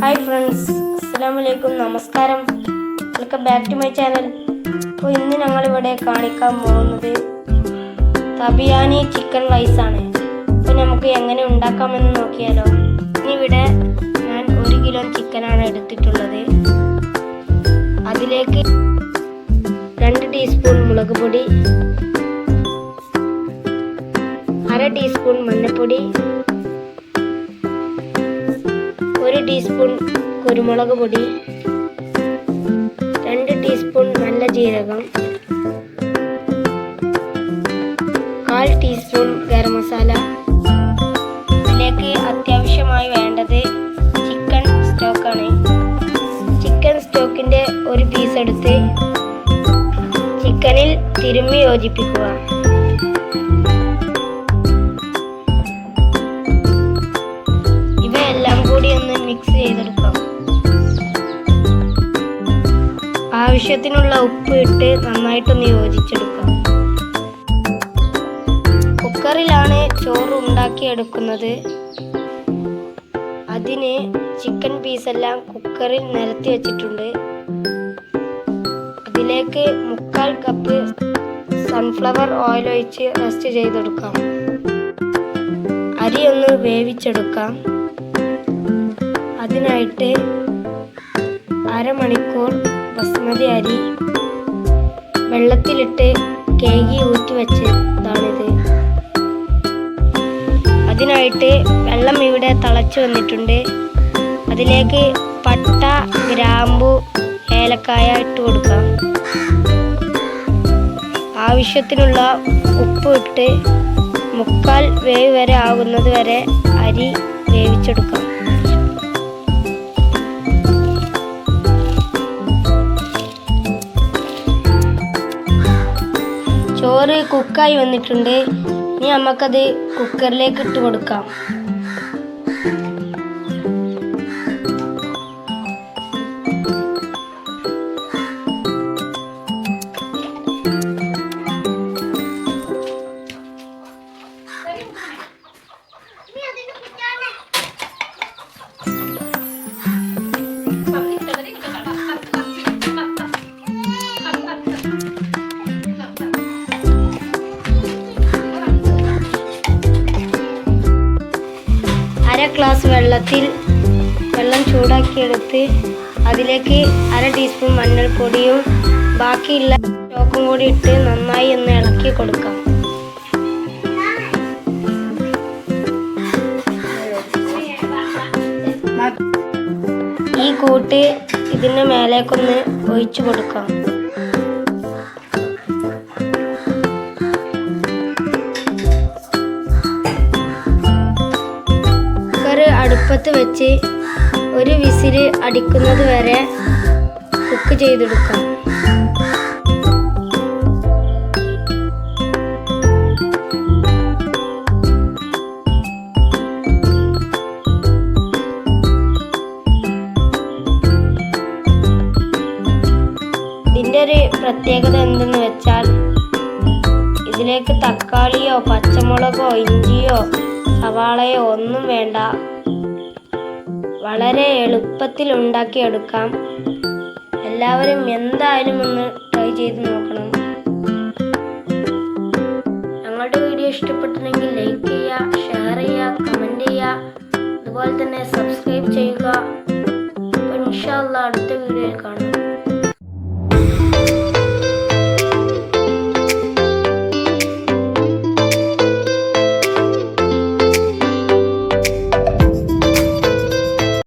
Hi friends അസ്സാമലൈക്കും നമസ്കാരം. Welcome back to my channel അപ്പോൾ ഇന്ന് ഞങ്ങളിവിടെ കാണിക്കാൻ പോകുന്നത് തബിയാനി ചിക്കൻ റൈസ് ആണ്. അപ്പോൾ നമുക്ക് എങ്ങനെ ഉണ്ടാക്കാമെന്ന് നോക്കിയാലോ. ഇനി ഇവിടെ ഞാൻ ഒരു കിലോ ചിക്കനാണ് എടുത്തിട്ടുള്ളത്. അതിലേക്ക് രണ്ട് ടീസ്പൂൺ മുളക് പൊടി ടീസ്പൂൺ മഞ്ഞൾപ്പൊടി ഒരു ടീസ്പൂൺ കുരുമുളക് പൊടി രണ്ട് ടീസ്പൂൺ നല്ല ജീരകം കാൽ ടീസ്പൂൺ ഗരം മസാല. ഇതിലേക്ക് അത്യാവശ്യമായി വേണ്ടത് ചിക്കൻ സ്റ്റോക്കാണ് ചിക്കൻ സ്റ്റോക്കിന്റെ ഒരു പീസ് എടുത്ത് ചിക്കനിൽ തിരുമ്മി യോജിപ്പിക്കുക. ആവശ്യത്തിനുള്ള ഉപ്പ് ഇട്ട് നന്നായിട്ടൊന്ന് യോജിച്ചെടുക്കാം. കുക്കറിലാണ് ചോറ് ഉണ്ടാക്കിയെടുക്കുന്നത്. അതിന് ചിക്കൻ പീസെല്ലാം കുക്കറിൽ നിരത്തി വെച്ചിട്ടുണ്ട്. അതിലേക്ക് മുക്കാൽ കപ്പ് സൺഫ്ലവർ ഓയിൽ ഒഴിച്ച് റെസ്റ്റ് ചെയ്തെടുക്കാം. അരി ഒന്ന് വേവിച്ചെടുക്കാം. അതിനായിട്ട് അരമണിക്കൂർ ബസ്മതി അരി വെള്ളത്തിലിട്ട് കേകി ഊറ്റി വെച്ചതാണിത്. അതിനായിട്ട് വെള്ളം ഇവിടെ തിളച്ചു വന്നിട്ടുണ്ട്. അതിലേക്ക് പട്ട ഗ്രാമ്പു ഏലക്കായ ഇട്ട് കൊടുക്കാം. ആവശ്യത്തിനുള്ള ഉപ്പ് ഇട്ട് മുക്കാൽ വേവ് വരെ ആകുന്നത് വരെ അരി വേവിച്ചെടുക്കാം. ചോറ് കുക്കായി വന്നിട്ടുണ്ട്. ഇനി നമുക്കത് കുക്കറിലേക്ക് ഇട്ട് കൊടുക്കാം. ഗ്ലാസ് വെള്ളത്തിൽ വെള്ളം ചൂടാക്കിയെടുത്ത് അതിലേക്ക് അര ടീസ്പൂൺ മഞ്ഞൾപ്പൊടിയും ബാക്കിയുള്ള ചോക്കും കൂടി ഇട്ട് നന്നായി ഒന്ന് ഇളക്കി കൊടുക്കാം. ഈ കൂട്ട് ഇതിന് മേലേക്കൊന്ന് ഒഴിച്ചു കൊടുക്കാം. അടുപ്പത്ത് വെച്ച് ഒരു വിസിൽ അടിക്കുന്നത് വരെ കുക്ക് ചെയ്തെടുക്കാം. ഇതിന്റെ ഒരു പ്രത്യേകത എന്തെന്ന് വെച്ചാൽ ഇതിലേക്ക് തക്കാളിയോ പച്ചമുളകോ ഇഞ്ചിയോ സവാളയോ ഒന്നും വേണ്ട. വളരെ എളുപ്പത്തിൽ ഉണ്ടാക്കിയെടുക്കാം. എല്ലാവരും എന്തായാലും ഒന്ന് ട്രൈ ചെയ്ത് നോക്കണം. ഞങ്ങളുടെ വീഡിയോ ഇഷ്ടപ്പെട്ടിട്ടുണ്ടെങ്കിൽ ലൈക്ക് ചെയ്യുക ഷെയർ ചെയ്യുക കമന്റ് ചെയ്യുക. അതുപോലെ തന്നെ സബ്സ്ക്രൈബ് ചെയ്യുക. ഇൻഷാല്ല അടുത്ത വീഡിയോയിൽ കാണാം.